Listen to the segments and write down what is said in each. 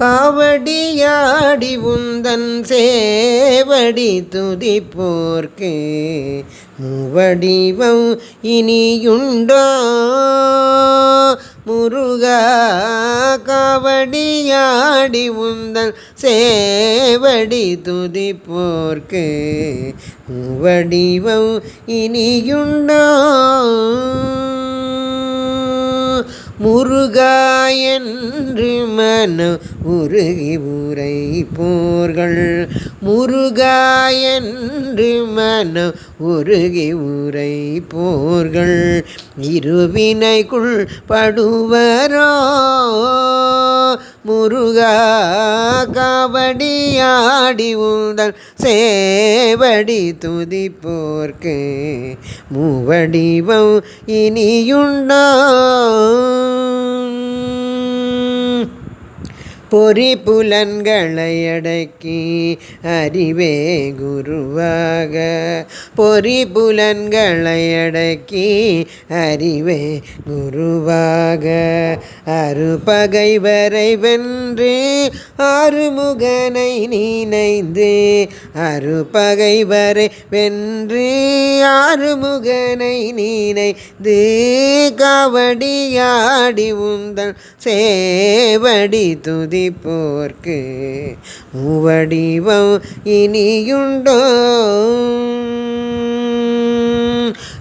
காவடியாடி உந்தன் சேவடி துதிப்போர்க்கு. முவடிவம் இனியுண்டோ? முருகா காவடியாடி உந்தன் சேவடி துதிப்போர்க்கு. முவடிவம் இனியுண்டோ? முருகா என்று மனு உருகி உரை போர்கள் முருகா என்று மனு உருகி உரை போர்கள் இருவினைக்குள் படுவரோ முருகா காவடியாடி உந்தன் சேவடி துதிப்போர்க்கு மூவடிவம் இனியுண்டா? பொறி புலன்களை அடக்கி அறிவே குருவாக. பொறி புலன்களை அடக்கி அறிவே குருவாக. அருபகைவரை வென்று ஆறுமுகனை நினைந்து அருபகைவரை வென்று ஆறுமுகனை நினைந்து காவடியாடி உந்தன் சேவடி துதி துதிப்போர்க்கு மூவடிவம் இனியுண்டோ?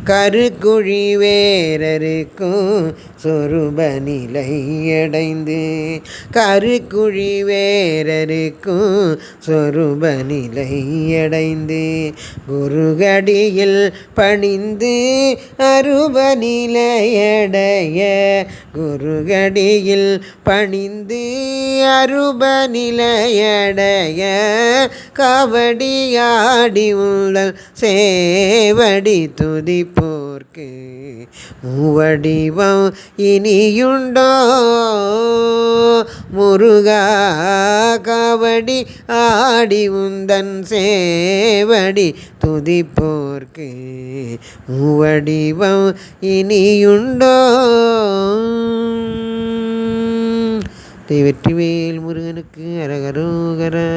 கருக்குழி வேரருக்கும் சொருப நிலையடைந்து கருக்குழி வேரருக்கும் சொருப நிலையடைந்து குருகடியில் பணிந்து அருப நிலையடைய குருகடியில் பணிந்து அருப நிலையடைய கபடியாடி உள்ளல் சேவடி போர்க்கு மூவடிவம் இனியுண்டோ? முருகா கபடி ஆடி உந்தன் சேவடி துதிப்போர்க்கு மூவடிவம் இனியுண்டோ? வெற்றிவேல் முருகனுக்கு அரகரோகரா.